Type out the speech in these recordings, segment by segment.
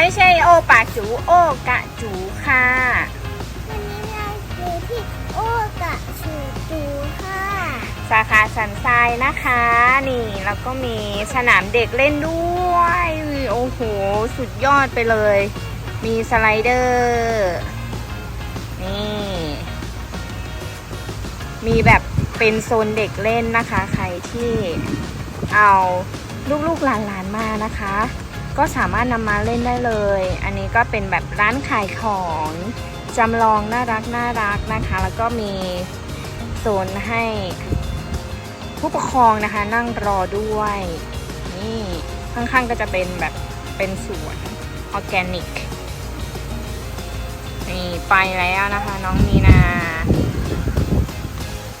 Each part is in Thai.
ไม่ใช่โอปากจูโอกะจูค่ะ วันนี้เราอยู่ที่โอกะชูจูค่ะสาขาสันทรายนะคะ นี่แล้วก็มีสนามเด็กเล่นด้วยโอ้โหสุดยอดไปเลย มีสไลเดอร์นี่ มีแบบเป็นโซนเด็กเล่นนะคะ ใครที่เอาลูกๆหลานๆมานะคะ ก็สามารถนำมาเล่นได้เลย อันนี้ก็เป็นแบบร้านขายของจำลองน่ารักน่ารักนะคะ แล้วก็มีโซนให้ผู้ปกครองนะคะนั่งรอด้วย นี่ข้างๆก็จะเป็นแบบเป็นสวนออร์แกนิกนี่ไปแล้วนะคะน้องมีนา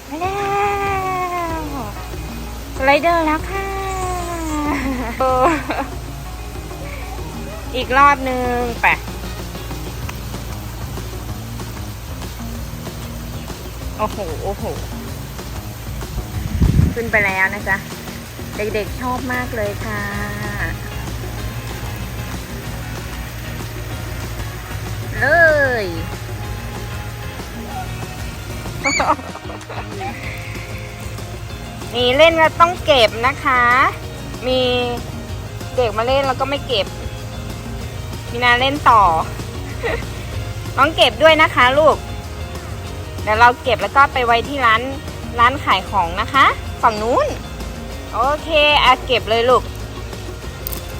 ไปแล้วสไลเดอร์แล้วค่ะ อีกรอบนึงไปโอ้โห โอ้โห ขึ้นไปแล้วนะจ๊ะ เด็กๆชอบมากเลยค่ะ เลย นี่เล่นแล้วต้องเก็บนะคะ มีเด็กมาเล่นแล้วก็ไม่เก็บ มีนาเล่นต่อต้องเก็บด้วยนะคะ ลูก เดี๋ยวเราเก็บแล้วก็ไปไว้ที่ร้านร้านขายของนะคะ ฝั่งนู้น โอเคอะเก็บเลยลูก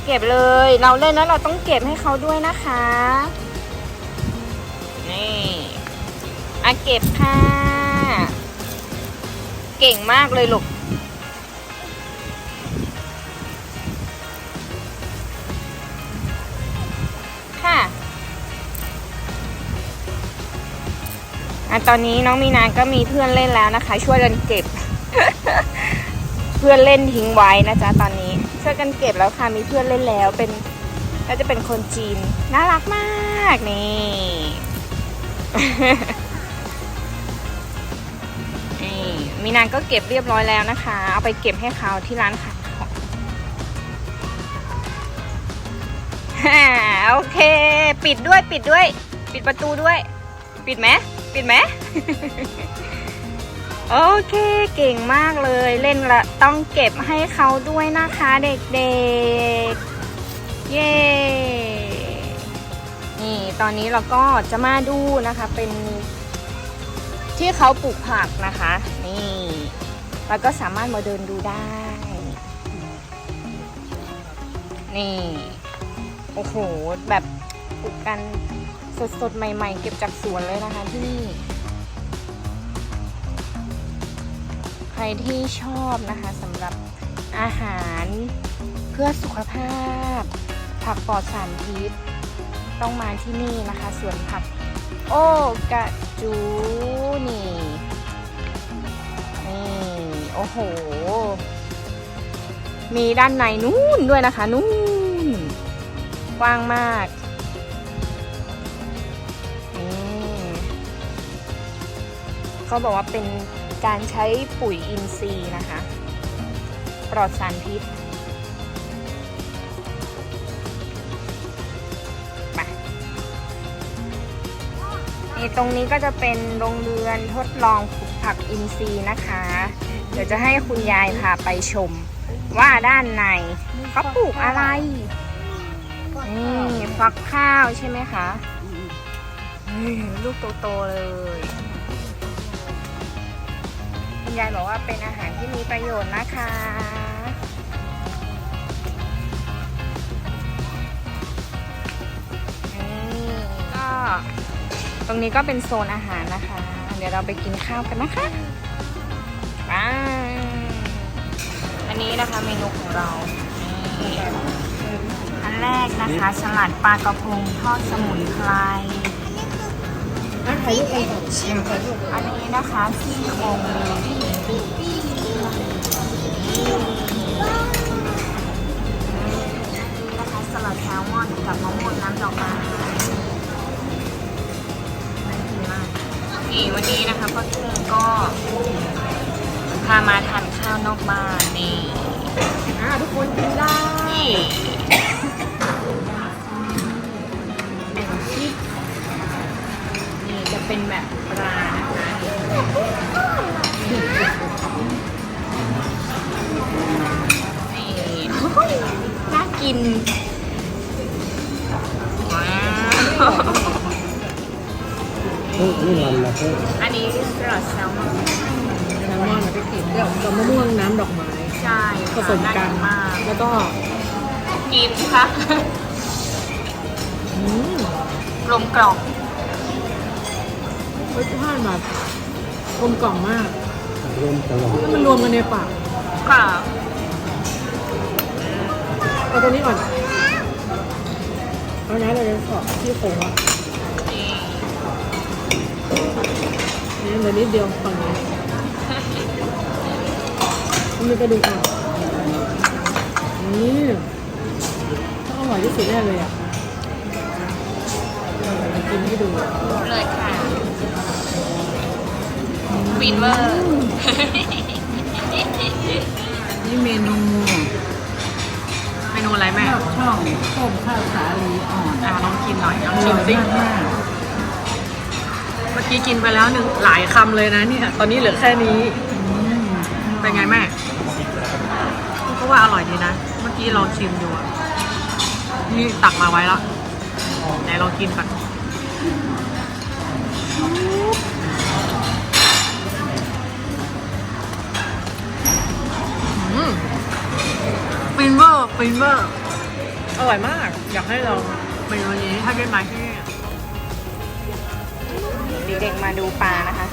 เก็บเลย เราเล่นแล้วเราต้องเก็บให้เขาด้วยนะคะ นี่อะเก็บค่ะ เก่งมากเลยลูกะตอนนี้น้องมีนาก็มีเพื่อนเล่นแล้วนะคะ ช่วยกันเก็บ เพื่อนเล่นทิ้งไว้นะจ๊ะตอนนี้ ช่วยกันเก็บแล้วค่ะมีเพื่อนเล่นแล้วเป็นก็จะเป็นคนจีนน่ารักมากนี่นี่มีนางก็เก็บเรียบร้อยแล้วนะคะ เอาไปเก็บให้เขาที่ร้านขายของฮ่าโอเค ปิดด้วยปิดด้วย ปิดประตูด้วย ปิดไหม ปิดไหม โอเคเก่งมากเลยเล่นละต้องเก็บให้เขาด้วยนะคะเด็กๆ เย้นี่ตอนนี้เราก็จะมาดูนะคะเป็นที่เขาปลูกผักนะคะ นี่แล้วก็สามารถมาเดินดูได้ นี่ โอ้โห แบบปลูกกัน สดๆ ใหม่ๆ เก็บจากสวนเลยนะคะที่นี่ ใครที่ชอบนะคะสำหรับอาหารเพื่อสุขภาพ ผักปลอดสารพิษ ต้องมาที่นี่นะคะสวนผัก โอกะจูนี่นี่ โอ้โห มีด้านในนู้นด้วยนะคะนู้นกว้างมาก เขาบอกว่าเป็นการใช้ปุ๋ยอินทรีย์นะคะ ปลอดสารพิษไปนี่ตรงนี้ก็จะเป็นโรงเรือนทดลองปลูกผักอินทรีย์นะคะ เดี๋ยวจะให้คุณยายพาไปชม ว่าด้านในเขาปลูกอะไร นี่ฟักข้าวใช่ไหมคะ ลูกโตๆเลย ยายบอกว่าเป็นอาหารที่มีประโยชน์นะคะนี่ก็ตรงนี้ก็เป็นโซนอาหารนะคะ เดี๋ยวเราไปกินข้าวกันนะคะไปอันนี้นะคะเมนูของเรานี่อันแรกนะคะสลัดปลากระพงทอดสมุนไพร อันนี้นะคะซี่โครงหมูนะคะสลัดแซลมอนกับมะม่วงน้ำดอกไม้น่ากินมากนี่วันนี้นะคะพ่อทุ่งก็พามาทานข้าวนอกบ้านนี่อ่าทุกคนกินได้เป็น แบบปลานะคะนี่น่ากิน ว้าวนี่มันนะเพื่อนอันนี้กระแซลมอนน้ำมันไปกินกับกับมะม่วงน้ำดอกไม้ ใช่ผสมกันมากแล้วก็กินค่ะอืมกลมกล่อม รสชาติแบบกลมกล่อมมากรวมตลอดแล้วมันรวมกันในปากค่ะเอาตัวนี้ก่อนเอาน้ำเลยขอบที่โค้งอะนี่นี่เหลือนิดเดียวฝั่งนี้มันมีกระดูกอะนี่ต้องอร่อยที่สุดแน่เลยอะเดี๋ยวจะกินให้ดูเลยค่ะ วินเวอร์ นี่เมนูเมนูอะไรแม่ข้าวช่องต้มข้าวสาลีอ่อนอะลองกินหน่อยลองชิมสิมากเมื่อกี้กินไปแล้วหนึ่งหลายคำเลยนะเนี่ย ตอนนี้เหลือแค่นี้เป็นไงแม่ก็ว่าอร่อยดีนะ เมื่อกี้ลองชิมดูอะนี่ตักมาไว้แล้ว ไหนลองกินก่อนอื ฟินมากอร่อยมาก อยากให้ลองเมนูนี้ถ้าได้มาที่เด็กๆมาดูปลานะคะ